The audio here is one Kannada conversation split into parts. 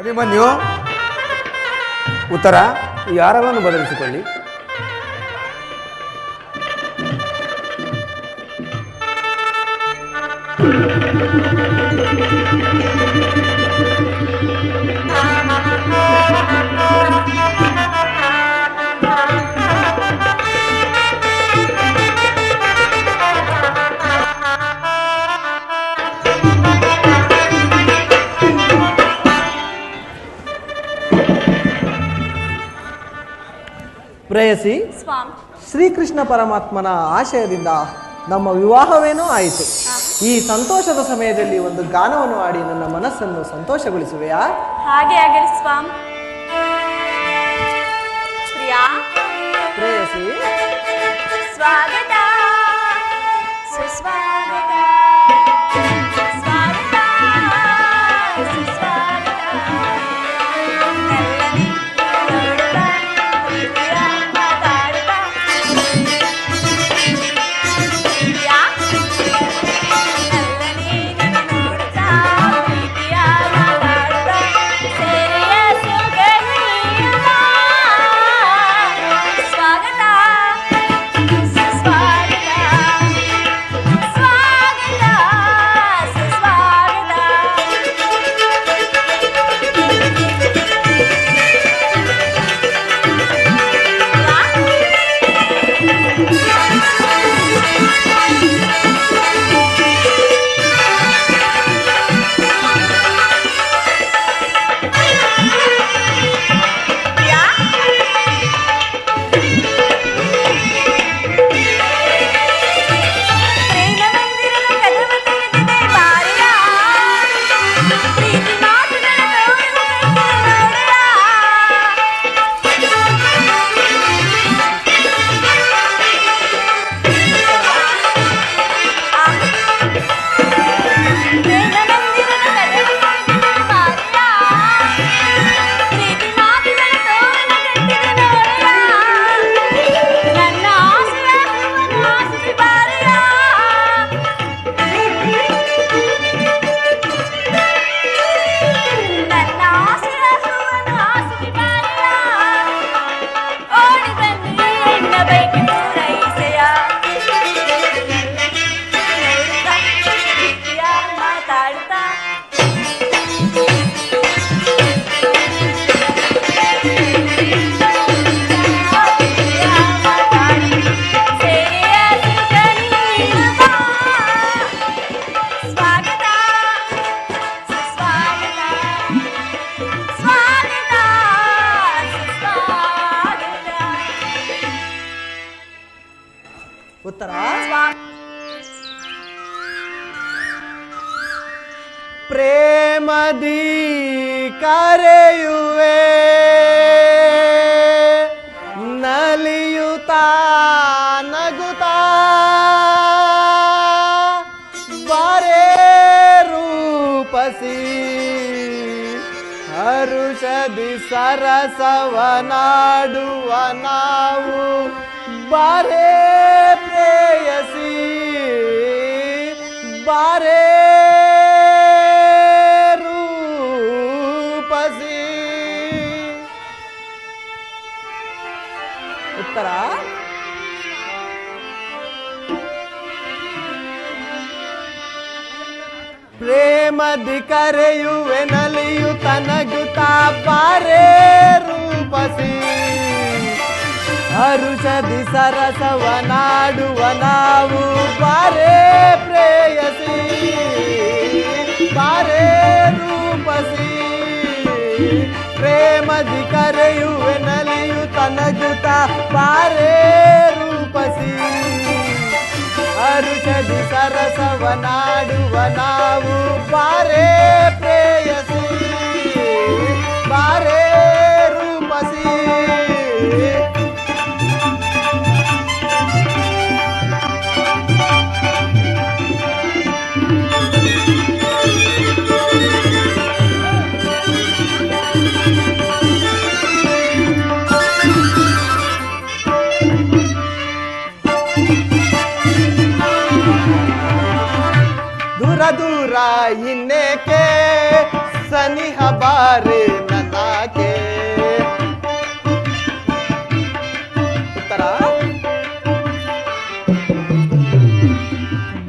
ಅಭಿಮನ್ಯು ಉತ್ತರ ಈ ಹಾರವನ್ನು ಬದಲಿಸಿಕೊಳ್ಳಿ. ಪ್ರೇಯಸಿ ಸ್ವಾಮಿ. ಶ್ರೀಕೃಷ್ಣ ಪರಮಾತ್ಮನ ಆಶಯದಿಂದ ನಮ್ಮ ವಿವಾಹವೇನೋ ಆಯಿತು. ಈ ಸಂತೋಷದ ಸಮಯದಲ್ಲಿ ಒಂದು ಗಾನವನ್ನು ಆಡಿ ನನ್ನ ಮನಸ್ಸನ್ನು ಸಂತೋಷಗೊಳಿಸುವೆಯಾ? ಹಾಗೆ ಆಗಲಿ ಸ್ವಾಮಿ. ಕರೆಯುವೆ ನಲಿಯುತ ನಗುತ ಬರೇ ರೂಪಸಿ ಹರುಷದಿ ಸರಸವ ನಾಡುವ ನಾವು. ಬಾರೇ ಪ್ರೇಯಸಿ ಬಾರೇ ಪ್ರೇಮದಿ ಕರೆಯುವೆ, ನಲಿಯು ತನಗುತ್ತಾ ಪಾರೇ ರೂಪಸಿ. ಹರುಷದಿ ಸರಸವ ನಾಡುವ ನಾವು ಪಾರೇ ಪ್ರೇಯಸಿ, ಪಾರೇ ರೂಪಸಿ. ಪ್ರೇಮದಿ ಕರೆಯುವೆ, ನಲಿಯು ತನಗುತ್ತಾ ಪಾರೇ ರೂಪಸಿ. ಹರುಷದಿ ಸರಸವ ನಾಡುವ ನಾವು. ಬಾರೇ ಪ್ರೇಯಸಿ ಬಾರೇ ರೂಪಸಿ. रहने के सनी हबार नता के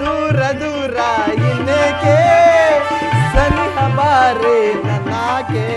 दूर दूर इने के सनी हबार नता के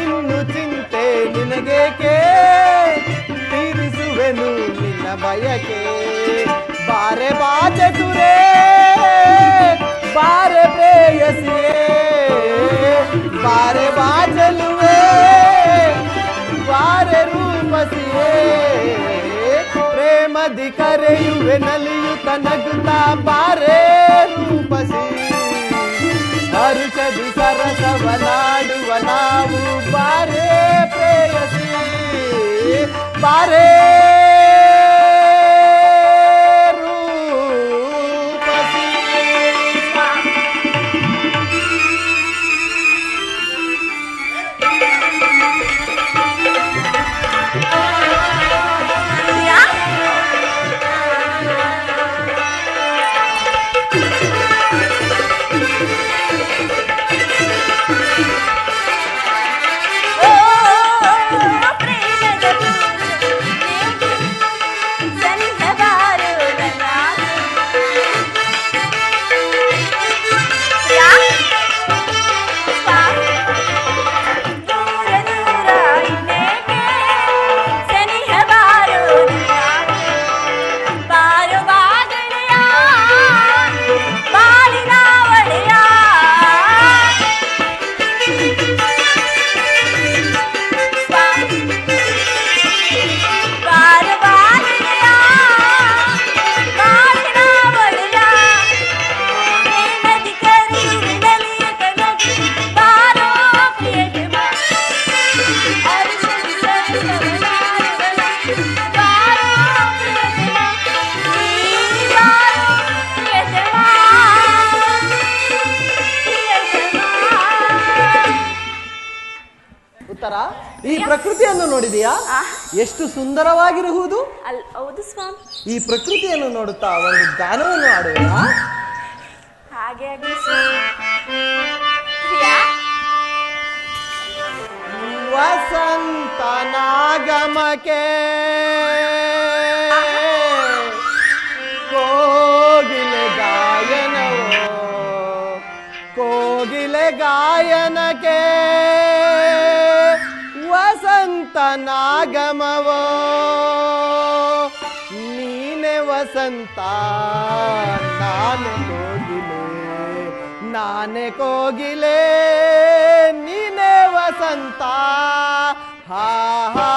ಇನ್ನು ಚಿಂತೆ ನಿನಗೇಕೆ ತೀರಿಸುವೆನು ನಿನ್ನ ಬಯಕೆ ಬಾರೆ ಬಾರೆ पार प्रेयसिए पार बाजलुए पार रूपसिए प्रेम दिखरयुवे नलियुत नगता पारे रूपसी ಹರುಷದಿ ಸರಸವಲಾಡುವ ನಾವು ಬಾರೇ प्रेयसी ಬಾರೇ ಈ ಪ್ರಕೃತಿಯನ್ನು ನೋಡಿದೆಯಾ? ಎಷ್ಟು ಸುಂದರವಾಗಿರುವುದು? ಅಲ್ ಹೌದು ಸ್ವಾಮಿ. ಈ ಪ್ರಕೃತಿಯನ್ನು ನೋಡುತ್ತಾ ಒಂದು ಗಾನವನ್ನು ಆಡುವ ಹಾಗೆ ಆಗಲಿ ಗಾಯನ ಪ್ರಿಯಾ? ವಸಂತ ನಾಗಮಕೆ ಕೋಗಿಲೆ ಗಾಯನವೋ? ಕೋಗಿಲೆ ಗಾಯನಕ್ಕೆ ನಾಗಮವೋ? ನೀನೆ ವಸಂತ ನಾನು ಕೋಗಿಲೆ ನಾನೇ ಕೋಗಿಲೆ ನೀನೆ ವಸಂತ. ಹಾ ಹಾ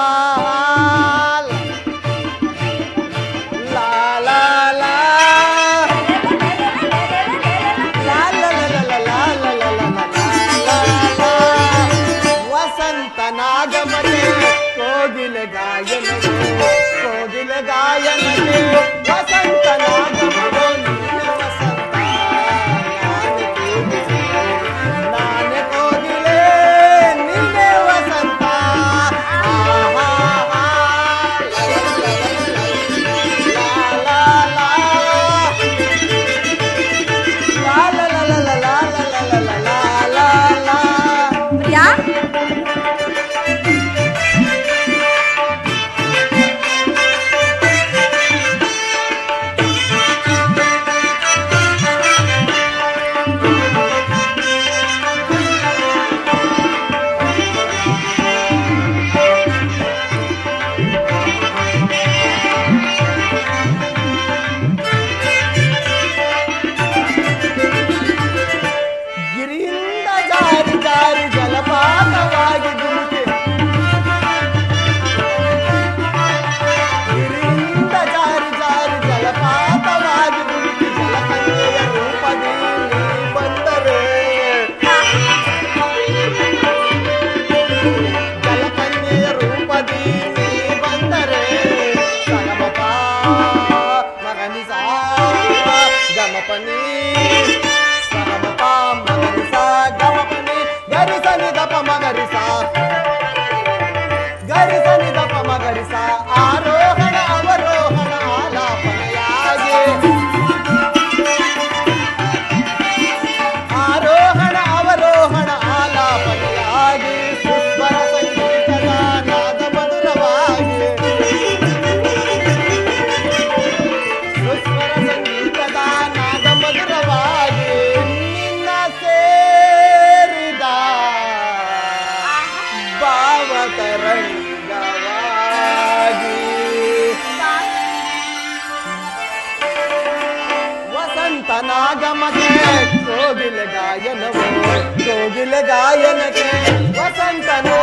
ವಸಂತನ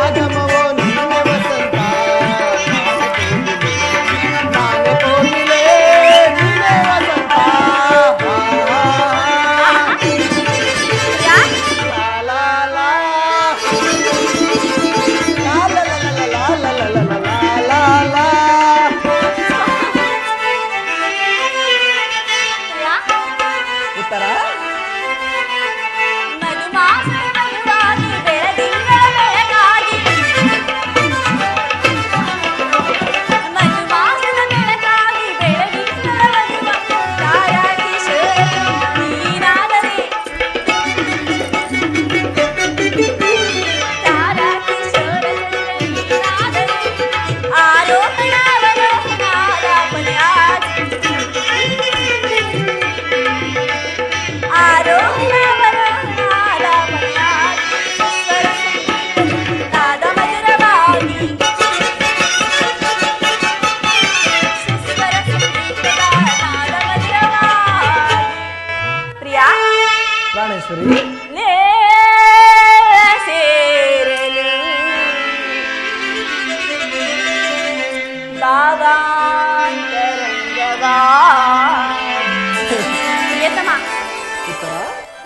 இல்லாதான் தெரிஞ்சதா என்னம்மா இப்போ?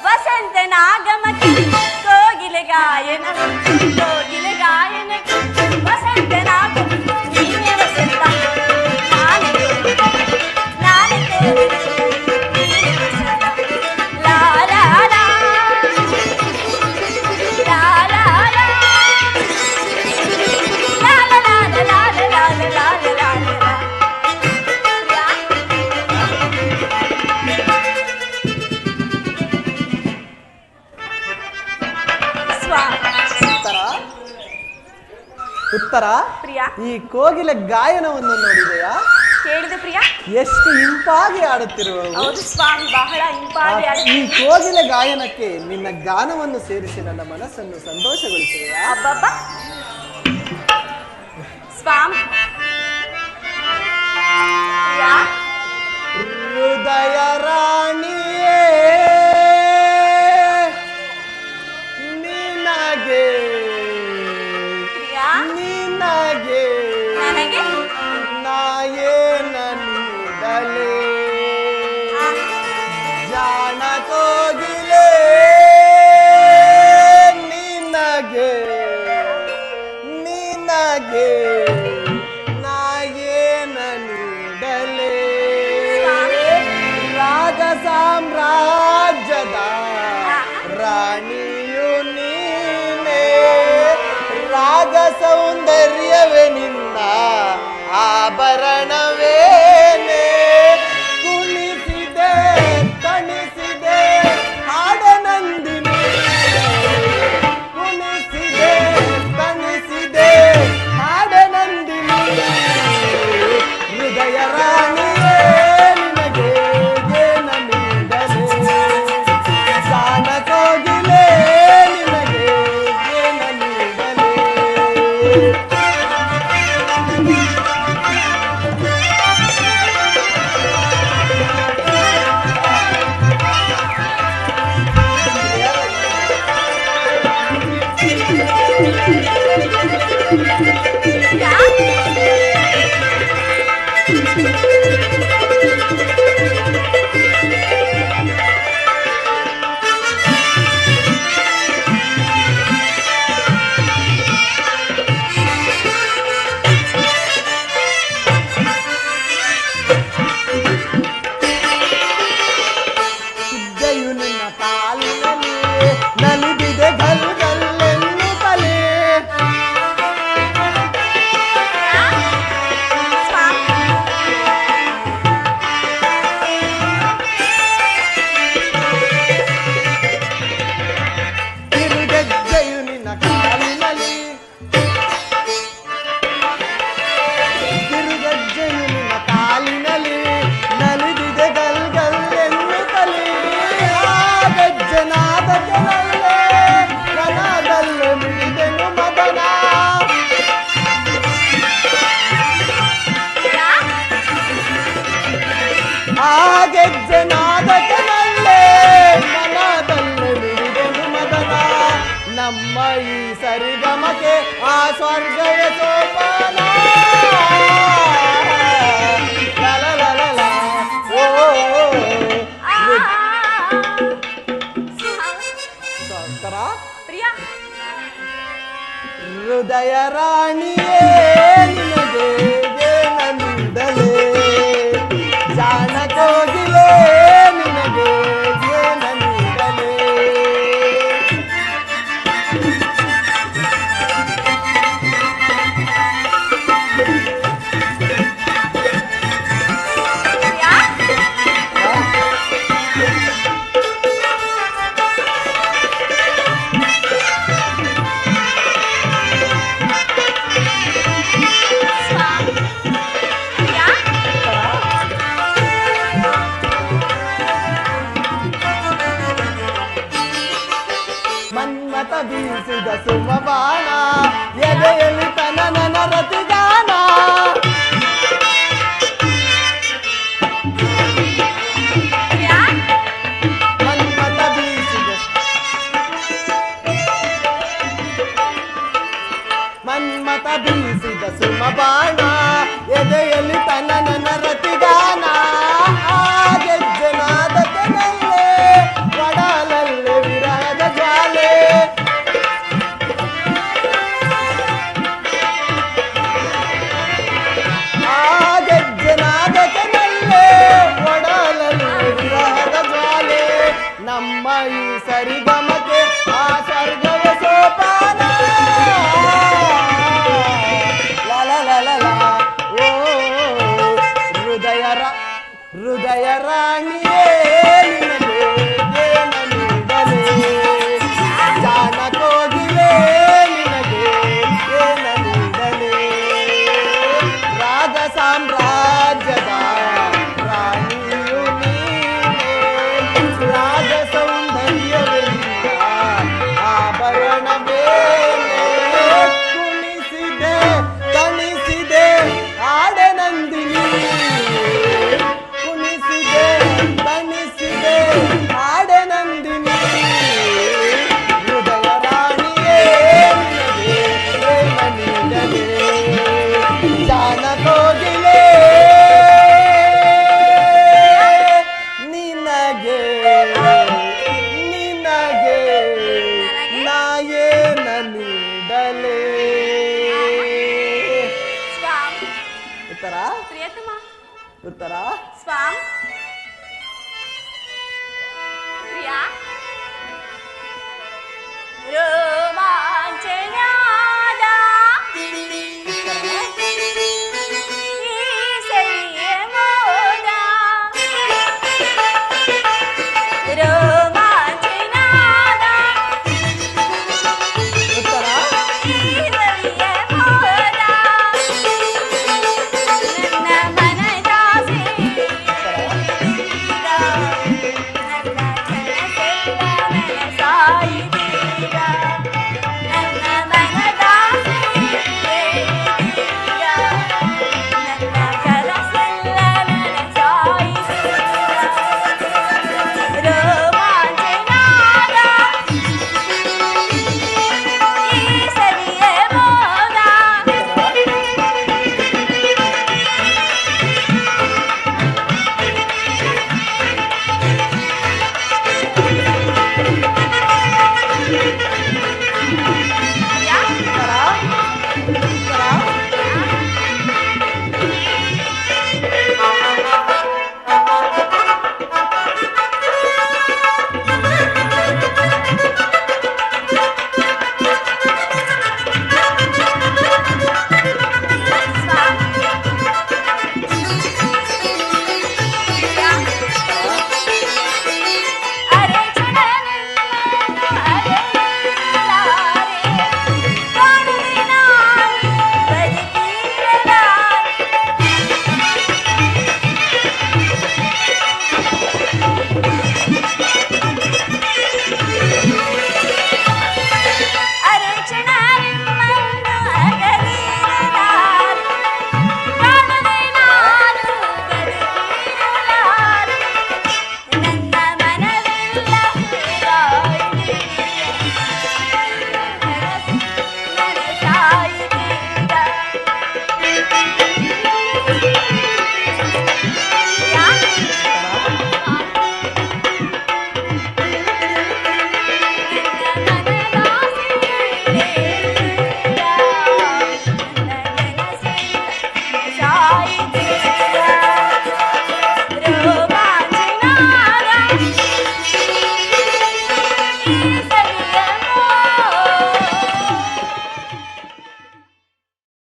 வசந்த நாகமதி கோகிலகாயன ಉತ್ತರ? ಪ್ರಿಯಾ? ಈ ಕೋಗಿಲೆ ಗಾಯನವನ್ನು ನೋಡಿದೆಯಾ? ಕೇಳಿದೆ ಪ್ರಿಯಾ? ಎಷ್ಟು ಇಂಪಾಗಿ ಆಡುತ್ತಿರುವ ಸ್ವಾಮಿ ಬಹಳ ಇಂಪಾಗಿ ಈ ಕೋಗಿಲೆ ಗಾಯನಕ್ಕೆ ನಿನ್ನ ಗಾನವನ್ನು ಸೇರಿಸಿ ನನ್ನ ಮನಸ್ಸನ್ನು ಸಂತೋಷಗೊಳಿಸಿದೆಯಾ ಸ್ವಾಮಿ! ಹೃದಯ ರಾಣಿ ஆபரணம். ಹೃದಯ ರಾಣಿಯೇ ನಿನಗೆ ನಂದಲೇ ಜಾನಕೋಗಿಲೇ ಬೀಸಿದ ಸುಮಬಾನ ಎದೆಯಲ್ಲಿ ತನ್ನ ನನ್ನ ರತಿಗ